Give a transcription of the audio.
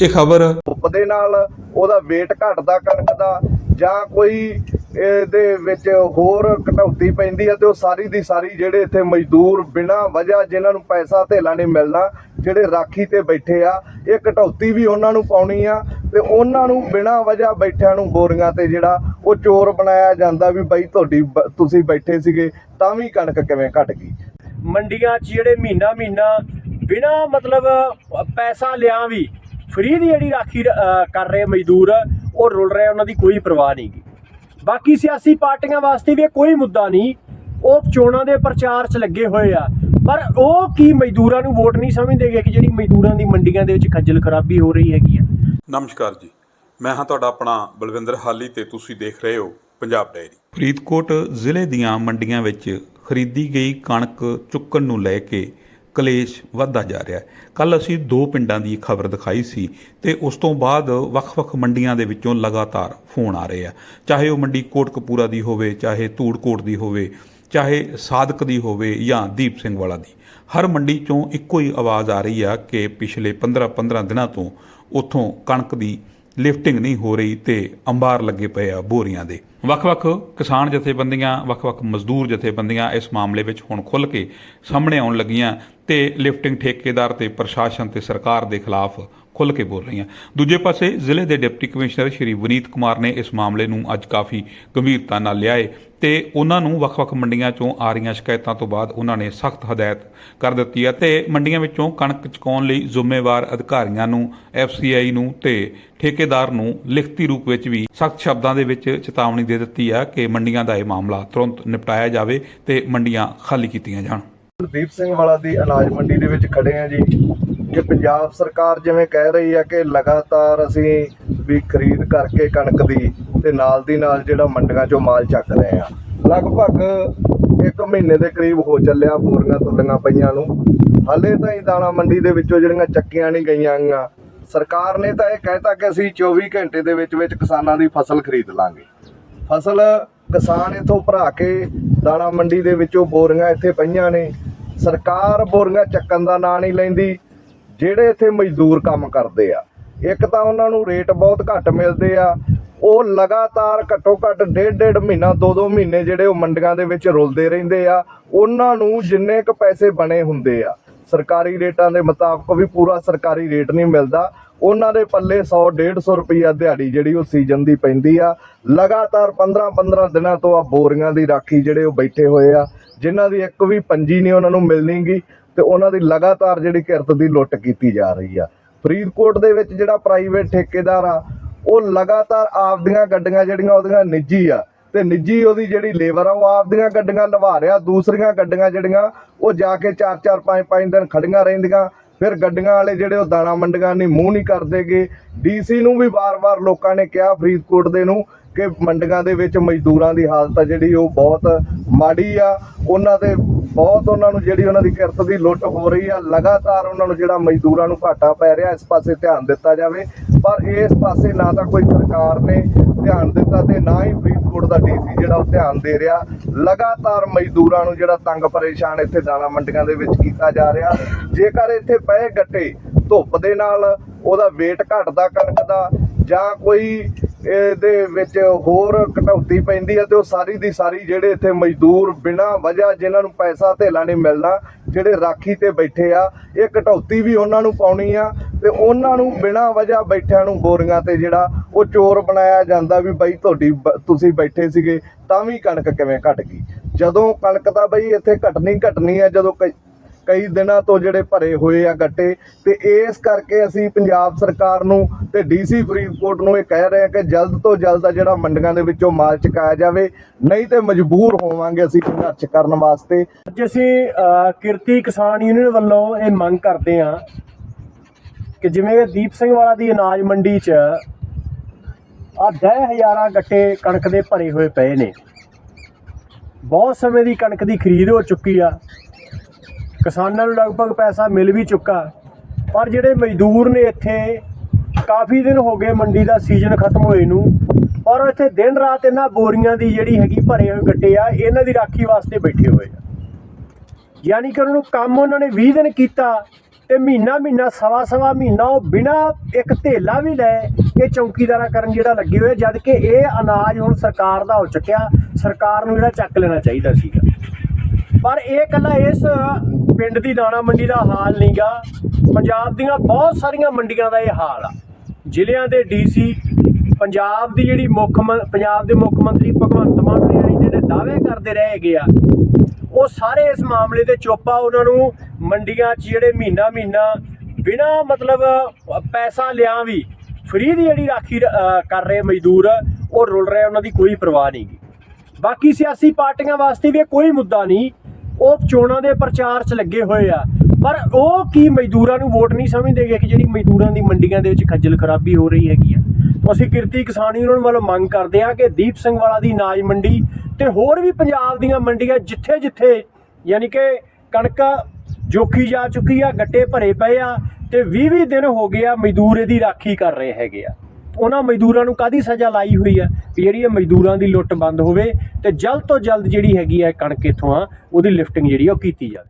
ਇਹ ਖਬਰ? ਧੁੱਪ ਦੇ ਨਾਲ ਉਹਦਾ weight ਘਟਦਾ ਕਣਕ ਦਾ ਜਾਂ ਕੋਈ ਇਹਦੇ ਵਿੱਚ ਹੋਰ ਕਟੌਤੀ ਪੈਂਦੀ ਹੈ ਤੇ ਉਹ ਸਾਰੀ ਦੀ ਸਾਰੀ ਜਿਹੜੇ ਇੱਥੇ ਮਜ਼ਦੂਰ ਬਿਨਾਂ ਵਜ੍ਹਾ ਜਿਨ੍ਹਾਂ ਨੂੰ ਪੈਸਾ ਧੇਲਾ ਨਹੀਂ ਮਿਲਣਾ ਜਿਹੜੇ ਰਾਖੀ ਤੇ ਬੈਠੇ ਆ ਇਹ ਕਟੌਤੀ ਵੀ ਉਹਨਾਂ ਨੂੰ ਪਾਉਣੀ ਆ ਤੇ ਉਹਨਾਂ ਨੂੰ ਬਿਨਾਂ ਵਜ੍ਹਾ ਬੈਠਿਆਂ ਨੂੰ ਬੋਰੀਆਂ ਤੇ ਜਿਹੜਾ ਉਹ ਚੋਰ ਬਣਾਇਆ ਜਾਂਦਾ ਵੀ ਬਾਈ ਤੁਹਾਡੀ ਬ- ਤੁਸੀਂ ਬੈਠੇ ਸੀਗੇ ਤਾਂ ਵੀ ਕਣਕ ਕਿਵੇਂ ਘਟ ਗਈ? ਮੰਡੀਆਂ 'ਚ ਜਿਹੜੇ ਮਹੀਨਾ ਮਹੀਨਾ ਬਿਨਾ ਮਤਲਬ ਪੈਸਾ ਲਿਆ ਵੀ ਫ੍ਰੀ ਦੀ ਜਿਹੜੀ ਰਾਖੀ ਕਰ ਰਹੇ ਮਜ਼ਦੂਰ ਉਹ ਰੁਲ ਰਹੇ ਉਹਨਾਂ ਦੀ ਕੋਈ ਪਰਵਾਹ ਨਹੀਂ ਗੀ। ਬਾਕੀ ਸਿਆਸੀ ਪਾਰਟੀਆਂ ਵਾਸਤੇ ਵੀ ਇਹ ਕੋਈ ਮੁੱਦਾ ਨਹੀਂ। ਉਹ ਚੋਣਾਂ ਦੇ ਪ੍ਰਚਾਰ 'ਚ ਲੱਗੇ ਹੋਏ ਆ। ਪਰ ਉਹ ਕੀ ਮਜ਼ਦੂਰਾਂ ਨੂੰ ਵੋਟ ਨਹੀਂ ਸਮਝਦੇਗੇ ਕਿ ਜਿਹੜੀ ਮਜ਼ਦੂਰਾਂ ਦੀ ਮੰਡੀਆਂ ਦੇ ਵਿੱਚ ਖੱਜਲ ਖਰਾਬੀ ਹੋ ਰਹੀ ਹੈਗੀ ਆ? ਨਮਸਕਾਰ ਜੀ। ਮੈਂ ਹਾਂ ਤੁਹਾਡਾ ਆਪਣਾ ਬਲਵਿੰਦਰ ਹਾਲੀ ਤੇ ਤੁਸੀਂ ਦੇਖ ਰਹੇ ਹੋ ਪੰਜਾਬ ਡਾਇਰੀ ਫਰੀਦਕੋਟ ਜ਼ਿਲ੍ਹੇ ਦੀਆਂ ਮੰਡੀਆਂ ਵਿੱਚ ਖਰੀਦੀ ਗਈ ਕਣਕ ਚੁੱਕਣ ਨੂੰ ਲੈ ਕੇ ਕਲੇਸ਼ ਵੱਧਦਾ ਜਾ ਰਿਹਾ ਹੈ। ਕੱਲ ਅਸੀਂ ਦੋ ਪਿੰਡਾਂ ਦੀ ਖਬਰ ਦਿਖਾਈ ਸੀ ਤੇ ਉਸ ਤੋਂ ਬਾਅਦ ਵੱਖ-ਵੱਖ ਮੰਡੀਆਂ ਦੇ ਵਿੱਚੋਂ ਲਗਾਤਾਰ ਫੋਨ ਆ ਰਹੇ ਆ। ਚਾਹੇ ਉਹ ਮੰਡੀ ਕੋਟਕਪੂਰਾ ਦੀ ਹੋਵੇ, ਚਾਹੇ ਧੂੜਕੋਟ ਦੀ ਹੋਵੇ, ਚਾਹੇ ਸਾਦਕ ਦੀ ਹੋਵੇ ਜਾਂ ਦੀਪ ਸਿੰਘ ਵਾਲਾ ਦੀ। ਹਰ ਮੰਡੀ ਚੋਂ ਇੱਕੋ ਹੀ ਆਵਾਜ਼ ਆ ਰਹੀ ਆ ਕਿ ਪਿਛਲੇ 15-15 ਦਿਨਾਂ ਤੋਂ ਉੱਥੋਂ ਕਣਕ ਦੀ ਲਿਫਟਿੰਗ ਨਹੀਂ ਹੋ ਰਹੀ ਤੇ ਅੰਬਾਰ ਲੱਗੇ ਪਏ ਆ ਬੋਰੀਆਂ ਦੇ। ਵੱਖ-ਵੱਖ ਕਿਸਾਨ ਜਥੇਬੰਦੀਆਂ, ਵੱਖ-ਵੱਖ ਮਜ਼ਦੂਰ ਜਥੇਬੰਦੀਆਂ ਇਸ ਮਾਮਲੇ ਵਿੱਚ ਹੁਣ ਖੁੱਲ੍ਹ ਕੇ ਸਾਹਮਣੇ ਆਉਣ ਲੱਗੀਆਂ ਤੇ ਲਿਫਟਿੰਗ ਠੇਕੇਦਾਰ ਤੇ ਪ੍ਰਸ਼ਾਸਨ ਤੇ ਸਰਕਾਰ ਦੇ ਖਿਲਾਫ ਖੁੱਲ੍ਹ ਕੇ ਬੋਲ ਰਹੀਆਂ। ਦੂਜੇ ਪਾਸੇ ਜ਼ਿਲ੍ਹੇ ਦੇ ਡਿਪਟੀ ਕਮਿਸ਼ਨਰ ਸ਼੍ਰੀ ਵਨੀਤ ਕੁਮਾਰ ਨੇ ਇਸ ਮਾਮਲੇ ਨੂੰ ਅੱਜ ਕਾਫੀ ਗੰਭੀਰਤਾ ਨਾਲ ਲਿਆ ਏ ਤੇ ਉਹਨਾਂ ਨੂੰ ਵੱਖ-ਵੱਖ ਮੰਡੀਆਂ ਚੋਂ ਆ ਰਹੀਆਂ ਸ਼ਿਕਾਇਤਾਂ ਤੋਂ ਬਾਅਦ ਉਹਨਾਂ ਨੇ ਸਖਤ ਹਦਾਇਤ ਕਰ ਦਿੱਤੀ ਹੈ ਤੇ ਮੰਡੀਆਂ ਵਿੱਚੋਂ ਕਣਕ ਚੁਕਾਉਣ ਲਈ ਜ਼ਿੰਮੇਵਾਰ ਅਧਿਕਾਰੀਆਂ ਨੂੰ, ਐਫਸੀਆਈ ਨੂੰ ਤੇ ਠੇਕੇਦਾਰ ਨੂੰ ਲਿਖਤੀ ਰੂਪ ਵਿੱਚ ਵੀ ਸਖਤ ਸ਼ਬਦਾਂ ਦੇ ਵਿੱਚ ਚੇਤਾਵਨੀ ਦੇ ਦਿੱਤੀ ਹੈ ਕਿ ਮੰਡੀਆਂ ਦਾ ਇਹ ਮਾਮਲਾ ਤੁਰੰਤ ਨਿਪਟਾਇਆ ਜਾਵੇ ਤੇ ਮੰਡੀਆਂ ਖਾਲੀ ਕੀਤੀਆਂ ਜਾਣ। ਦੀਪ ਸਿੰਘ ਵਾਲਾ ਦੀ ਅਨਾਜ ਮੰਡੀ ਦੇ ਵਿੱਚ ਖੜੇ ਆ ਜੀ, ਕਿ ਪੰਜਾਬ ਸਰਕਾਰ ਜਿਵੇਂ ਕਹਿ ਰਹੀ ਆ ਕਿ ਲਗਾਤਾਰ ਅਸੀਂ ਵੀ ਖਰੀਦ ਕਰਕੇ ਕਣਕ ਦੀ ਤੇ ਨਾਲ ਦੀ ਨਾਲ ਜਿਹੜਾ ਮੰਡੀਆਂ ਚੋਂ ਮਾਲ ਚੱਕ ਰਹੇ ਆ ਲਗਭਗ 1 ਮਹੀਨੇ ਦੇ ਕਰੀਬ ਹੋ ਚੱਲਿਆ ਬੋਰੀਆਂ ਤੁਲੀਆਂ ਪਈਆਂ ਨੂੰ। ਹਾਲੇ ਤਾਂ ਹੀ ਦਾਣਾ ਮੰਡੀ ਦੇ ਵਿੱਚੋਂ ਜਿਹੜੀਆਂ ਚੱਕੀਆਂ ਨਹੀਂ ਗਈਆਂ ਗੀਆਂ ਸਰਕਾਰ ਨੇ ਤਾਂ ਇਹ ਕਹਿਤਾ ਕਿ ਅਸੀਂ 24 ਘੰਟੇ ਦੇ ਵਿੱਚ ਵਿੱਚ ਕਿਸਾਨਾਂ ਦੀ ਫਸਲ ਖਰੀਦ ਲਾਂਗੇ। ਫਸਲ ਕਿਸਾਨ ਇਥੋਂ ਭਰਾ ਕੇ ਦਾਣਾ ਮੰਡੀ ਦੇ ਵਿੱਚੋਂ ਬੋਰੀਆਂ ਇੱਥੇ ਪਈਆਂ ਨੇ। ਸਰਕਾਰ ਬੋਰੀਆਂ ਚੱਕਣ ਦਾ ਨਾਂ ਨਹੀਂ ਲੈਂਦੀ, ਜਿਹੜੇ ਇੱਥੇ ਮਜ਼ਦੂਰ ਕੰਮ ਕਰਦੇ ਆ। ਇੱਕ ਤਾਂ ਉਹਨਾਂ ਨੂੰ ਰੇਟ ਬਹੁਤ ਘੱਟ ਮਿਲਦੇ ਆ। ਉਹ ਲਗਾਤਾਰ ਘੱਟੋ ਘੱਟ ਡੇਢ ਡੇਢ ਮਹੀਨਾ ਦੋ ਦੋ ਮਹੀਨੇ ਜਿਹੜੇ ਉਹ ਮੰਡੀਆਂ ਦੇ ਵਿੱਚ ਰੁਲਦੇ ਰਹਿੰਦੇ ਆ। ਉਹਨਾਂ ਨੂੰ ਜਿੰਨੇ ਕ ਪੈਸੇ ਬਣੇ ਹੁੰਦੇ ਆ, ਸਰਕਾਰੀ ਰੇਟਾਂ ਦੇ ਮੁਤਾਬਕ ਵੀ ਪੂਰਾ ਸਰਕਾਰੀ ਰੇਟ ਨਹੀਂ ਮਿਲਦਾ। ਉਹਨਾਂ ਦੇ ਪੱਲੇ 100 150 ਰੁਪਈਆ ਦਿਹਾੜੀ ਜਿਹੜੀ ਉਹ ਸੀਜ਼ਨ ਦੀ ਪੈਂਦੀ ਆ। ਲਗਾਤਾਰ 15 15 ਦਿਨਾਂ ਤੋਂ ਆ ਬੋਰੀਆਂ ਦੀ ਰਾਖੀ ਜਿਹੜੇ ਉਹ ਬੈਠੇ ਹੋਏ ਆ, ਜਿਨ੍ਹਾਂ ਦੀ ਇੱਕ ਵੀ ਪੰਜੀ ਨਹੀਂ ਉਹਨਾਂ ਨੂੰ ਮਿਲਣੀਗੀ ਤੇ ਉਹਨਾਂ ਦੀ ਲਗਾਤਾਰ ਜਿਹੜੀ ਕਿਰਤ ਦੀ ਲੁੱਟ ਕੀਤੀ ਜਾ ਰਹੀ ਆ। ਫਰੀਦਕੋਟ ਦੇ ਵਿੱਚ ਜਿਹੜਾ ਪ੍ਰਾਈਵੇਟ ਠੇਕੇਦਾਰ ਆ, ਉਹ ਲਗਾਤਾਰ ਆਪਦੀਆਂ ਗੱਡੀਆਂ ਜਿਹੜੀਆਂ ਉਹਦੀਆਂ ਨਿੱਜੀ ਆ ਤੇ ਨਿੱਜੀ ਉਹਦੀ ਜਿਹੜੀ ਲੇਬਰ ਆ, ਉਹ ਆਪਦੀਆਂ ਗੱਡੀਆਂ ਲਵਾ ਰਿਹਾ, ਦੂਸਰੀਆਂ ਗੱਡੀਆਂ ਜਿਹੜੀਆਂ ਉਹ ਜਾ ਕੇ 4-4 5-5 ਦਿਨ ਖੜੀਆਂ ਰਹਿੰਦੀਆਂ। ਫਿਰ ਗੱਡੀਆਂ ਵਾਲੇ ਜਿਹੜੇ ਉਹ ਦਾਣਾ ਮੰਡੀਆਂ ਨਹੀਂ, ਮੂੰਹ ਨਹੀਂ ਕਰਦੇਗੇ ਡੀਸੀ ਨੂੰ ਵੀ ਵਾਰ-ਵਾਰ ਲੋਕਾਂ ਨੇ ਕਿਹਾ ਫਰੀਦਕੋਟ ਦੇ ਨੂੰ ਕਿ ਮੰਡੀਆਂ ਦੇ ਵਿੱਚ ਮਜ਼ਦੂਰਾਂ ਦੀ ਹਾਲਤ ਆ ਜਿਹੜੀ ਉਹ ਬਹੁਤ ਮਾੜੀ ਆ। ਉਹਨਾਂ ਦੇ ਬਹੁਤ ਉਹਨਾਂ ਨੂੰ ਜਿਹੜੀ ਉਹਨਾਂ ਦੀ ਕਿਰਤ ਦੀ ਲੁੱਟ ਹੋ ਰਹੀ ਆ। ਲਗਾਤਾਰ ਉਹਨਾਂ ਨੂੰ ਜਿਹੜਾ ਮਜ਼ਦੂਰਾਂ ਨੂੰ ਘਾਟਾ ਪੈ ਰਿਹਾ, ਇਸ ਪਾਸੇ ਧਿਆਨ ਦਿੱਤਾ ਜਾਵੇ। ਪਰ ਇਸ ਪਾਸੇ ਨਾ ਤਾਂ ਕੋਈ ਸਰਕਾਰ ਨੇ ਧਿਆਨ ਦਿੱਤਾ ਤੇ ਨਾ ਹੀ ਫਰੀਦਕੋਟ ਦਾ ਡੀਸੀ ਜਿਹੜਾ ਉਹ ਧਿਆਨ ਦੇ ਰਿਹਾ। ਲਗਾਤਾਰ ਮਜ਼ਦੂਰਾਂ ਨੂੰ ਜਿਹੜਾ ਤੰਗ ਪਰੇਸ਼ਾਨ ਇੱਥੇ ਦਾਣਾ ਮੰਡੀਆਂ ਦੇ ਵਿੱਚ ਕੀਤਾ ਜਾ ਰਿਹਾ। ਜੇਕਰ ਇੱਥੇ ਪਏ ਗੱਟੇ ਧੁੱਪ ਦੇ ਨਾਲ, ਉਹਦਾ weight ਘਟਦਾ, ਕਣਕ ਦਾ ਜਾਂ ਕੋਈ ਇਹਦੇ ਵਿੱਚ ਹੋਰ ਕਟੌਤੀ ਪੈਂਦੀ ਹੈ ਤੇ ਉਹ ਸਾਰੀ ਦੀ ਸਾਰੀ ਜਿਹੜੇ ਇੱਥੇ ਮਜ਼ਦੂਰ ਬਿਨਾਂ ਵਜ੍ਹਾ ਜਿਨ੍ਹਾਂ ਨੂੰ ਪੈਸਾ ਧੇਲਾ ਨਹੀਂ ਮਿਲਣਾ ਜਿਹੜੇ ਰਾਖੀ ਤੇ ਬੈਠੇ ਆ, ਇਹ ਕਟੌਤੀ ਵੀ ਉਹਨਾਂ ਨੂੰ ਪਾਉਣੀ ਆ ਤੇ ਉਹਨਾਂ ਨੂੰ ਬਿਨਾਂ ਵਜ੍ਹਾ ਬੈਠਿਆਂ ਨੂੰ ਬੋਰੀਆਂ ਤੇ ਜਿਹੜਾ ਉਹ ਚੋਰ ਬਣਾਇਆ ਜਾਂਦਾ ਵੀ ਬਾਈ ਤੁਹਾਡੀ ਬ- ਤੁਸੀਂ ਬੈਠੇ ਸੀਗੇ, ਤਾਂ ਵੀ ਕਣਕ ਕਿਵੇਂ ਘਟ ਗਈ? ਜਦੋਂ ਕਣਕ ਤਾਂ ਬਈ ਇੱਥੇ ਘਟਣੀ ਘਟਣੀ ਆ, ਜਦੋਂ ਕਈ ਦਿਨਾਂ ਤੋਂ ਜਿਹੜੇ ਭਰੇ ਹੋਏ ਆ ਗੱਟੇ ਤੇ ਇਸ ਕਰਕੇ ਅਸੀਂ ਪੰਜਾਬ ਸਰਕਾਰ ਨੂੰ ਤੇ ਡੀਸੀ ਫਰੀਦਕੋਟ ਨੂੰ ਇਹ ਕਹਿ ਰਹੇ ਆ ਕਿ ਜਲਦ ਤੋਂ ਜਲਦ ਆ ਜਿਹੜਾ ਮੰਡੀਆਂ ਦੇ ਵਿੱਚੋਂ ਮਾਲ ਚੁਕਾਇਆ ਜਾਵੇ, ਨਹੀਂ ਤੇ ਮਜਬੂਰ ਹੋਵਾਂਗੇ ਅਸੀਂ ਸੰਘਰਸ਼ ਕਰਨ ਵਾਸਤੇ। ਅੱਜ ਅਸੀਂ ਕਿਰਤੀ ਕਿਸਾਨ ਯੂਨੀਅਨ ਵੱਲੋਂ ਇਹ ਮੰਗ ਕਰਦੇ ਹਾਂ ਕਿ ਜਿਵੇਂ ਦੀਪ ਸਿੰਘ ਵਾਲਾ ਦੀ ਅਨਾਜ ਮੰਡੀ 'ਚ ਆ 10000 ਗੱਟੇ ਕਣਕ ਦੇ ਭਰੇ ਹੋਏ ਪਏ ਨੇ। ਬਹੁਤ ਸਮੇਂ ਦੀ ਕਣਕ ਦੀ ਖਰੀਦ ਹੋ ਚੁੱਕੀ ਆ। ਕਿਸਾਨਾਂ ਨੂੰ ਲਗਭਗ ਪੈਸਾ ਮਿਲ ਵੀ ਚੁੱਕਾ। ਪਰ ਜਿਹੜੇ ਮਜ਼ਦੂਰ ਨੇ ਇੱਥੇ, ਕਾਫੀ ਦਿਨ ਹੋ ਗਏ ਮੰਡੀ ਦਾ ਸੀਜ਼ਨ ਖਤਮ ਹੋਏ ਨੂੰ। ਔਰ ਇੱਥੇ ਦਿਨ ਰਾਤ ਇਹਨਾਂ ਬੋਰੀਆਂ ਦੀ ਜਿਹੜੀ ਹੈਗੀ ਭਰੇ ਹੋਏ ਗੱਟੇ ਆ, ਇਹਨਾਂ ਦੀ ਰਾਖੀ ਵਾਸਤੇ ਬੈਠੇ ਹੋਏ ਆ। ਯਾਨੀ ਕਿ ਉਹਨਾਂ ਨੂੰ ਕੰਮ ਉਹਨਾਂ ਨੇ 20 ਦਿਨ ਕੀਤਾ ਤੇ ਮਹੀਨਾ ਮਹੀਨਾ, ਸਵਾ ਸਵਾ ਮਹੀਨਾ ਉਹ ਬਿਨਾ ਇੱਕ ਧੇਲਾ ਵੀ ਲੈ ਇਹ ਚੌਕੀਦਾਰਾ ਕਰਨ ਜਿਹੜਾ ਲੱਗੇ ਹੋਏ ਜਦ ਕਿ ਇਹ ਅਨਾਜ ਹੁਣ ਸਰਕਾਰ ਦਾ ਹੋ ਚੁੱਕਿਆ, ਸਰਕਾਰ ਨੂੰ ਜਿਹੜਾ ਚੱਕ ਲੈਣਾ ਚਾਹੀਦਾ ਸੀਗਾ। ਪਰ ਇਹ ਕੱਲਾ ਇਸ ਪਿੰਡ ਦੀ ਦਾਣਾ ਮੰਡੀ ਦਾ ਹਾਲ ਨਹੀਂਗਾ। ਪੰਜਾਬ ਦੀਆਂ ਬਹੁਤ ਸਾਰੀਆਂ ਮੰਡੀਆਂ ਦਾ ਇਹ ਹਾਲ ਆ। ਜ਼ਿਲ੍ਹਿਆਂ ਦੇ ਡੀਸੀ, ਪੰਜਾਬ ਦੀ ਜਿਹੜੀ ਮੁੱਖ ਮੰ- ਪੰਜਾਬ ਦੇ ਮੁੱਖ ਮੰਤਰੀ ਭਗਵੰਤ ਮਾਨ ਨੇ ਜਿਹੜੇ ਦਾਅਵੇ ਕਰਦੇ ਰਹੇ ਹੈਗੇ ਆ, ਉਹ ਸਾਰੇ ਇਸ ਮਾਮਲੇ ਤੇ ਚੁੱਪ ਉਹਨਾਂ ਨੂੰ ਮੰਡੀਆਂ 'ਚ ਜਿਹੜੇ ਮਹੀਨਾ ਮਹੀਨਾ ਬਿਨਾ ਮਤਲਬ ਪੈਸਾ ਲਿਆ ਵੀ ਫ੍ਰੀ ਦੀ ਜਿਹੜੀ ਰਾਖੀ ਕਰ ਰਹੇ ਮਜ਼ਦੂਰ, ਉਹ ਰੁਲ ਰਹੇ, ਉਹਨਾਂ ਦੀ ਕੋਈ ਪਰਵਾਹ ਨਹੀਂਗੀ। ਬਾਕੀ ਸਿਆਸੀ ਪਾਰਟੀਆਂ ਵਾਸਤੇ ਵੀ ਇਹ ਕੋਈ ਮੁੱਦਾ ਨਹੀਂ। ਉਹ ਚੋਣਾਂ ਦੇ ਪ੍ਰਚਾਰ 'ਚ ਲੱਗੇ ਹੋਏ ਆ। ਪਰ ਉਹ ਕੀ ਮਜ਼ਦੂਰਾਂ ਨੂੰ ਵੋਟ ਨਹੀਂ ਸਮਝਦੇਗੇ ਕਿ ਜਿਹੜੀ ਮਜ਼ਦੂਰਾਂ ਦੀ ਮੰਡੀਆਂ ਦੇ ਵਿੱਚ ਖੱਜਲ ਖਰਾਬੀ ਹੋ ਰਹੀ ਹੈਗੀ ਆ। ਤਾਂ ਅਸੀਂ ਕਿਰਤੀ ਕਿਸਾਨ ਯੂਨੀਅਨ ਵੱਲੋਂ ਮੰਗ ਕਰਦੇ ਆ ਕਿ ਦੀਪ ਸਿੰਘ ਵਾਲਾ ਦੀ ਅਨਾਜ ਮੰਡੀ ਤੇ ਹੋਰ ਵੀ ਪੰਜਾਬ ਦੀਆਂ ਮੰਡੀਆਂ ਜਿੱਥੇ ਜਿੱਥੇ ਯਾਨੀ ਕਿ ਕਣਕ ਜੋਖੀ ਜਾ ਚੁੱਕੀ ਆ, ਗੱਟੇ ਭਰੇ ਪਏ ਆ ਤੇ 20 20 ਦਿਨ ਹੋ ਗਏ ਆ ਮਜ਼ਦੂਰ ਇਹਦੀ ਰਾਖੀ ਕਰ ਰਹੇ ਹੈਗੇ ਆ। ਉਹਨਾਂ ਮਜ਼ਦੂਰਾਂ ਨੂੰ ਕਾਦੀ ਸਜ਼ਾ ਲਾਈ ਹੋਈ ਆ ਵੀ ਜਿਹੜੀ ਇਹ ਮਜ਼ਦੂਰਾਂ ਦੀ ਲੁੱਟ ਬੰਦ ਹੋਵੇ ਤੇ ਜਲਦ ਤੋਂ ਜਲਦ ਜਿਹੜੀ ਹੈਗੀ ਹੈ ਕਣਕ ਇੱਥੋਂ ਆ, ਉਹਦੀ ਲਿਫਟਿੰਗ ਜਿਹੜੀ ਆ ਉਹ ਕੀਤੀ ਜਾਵੇ।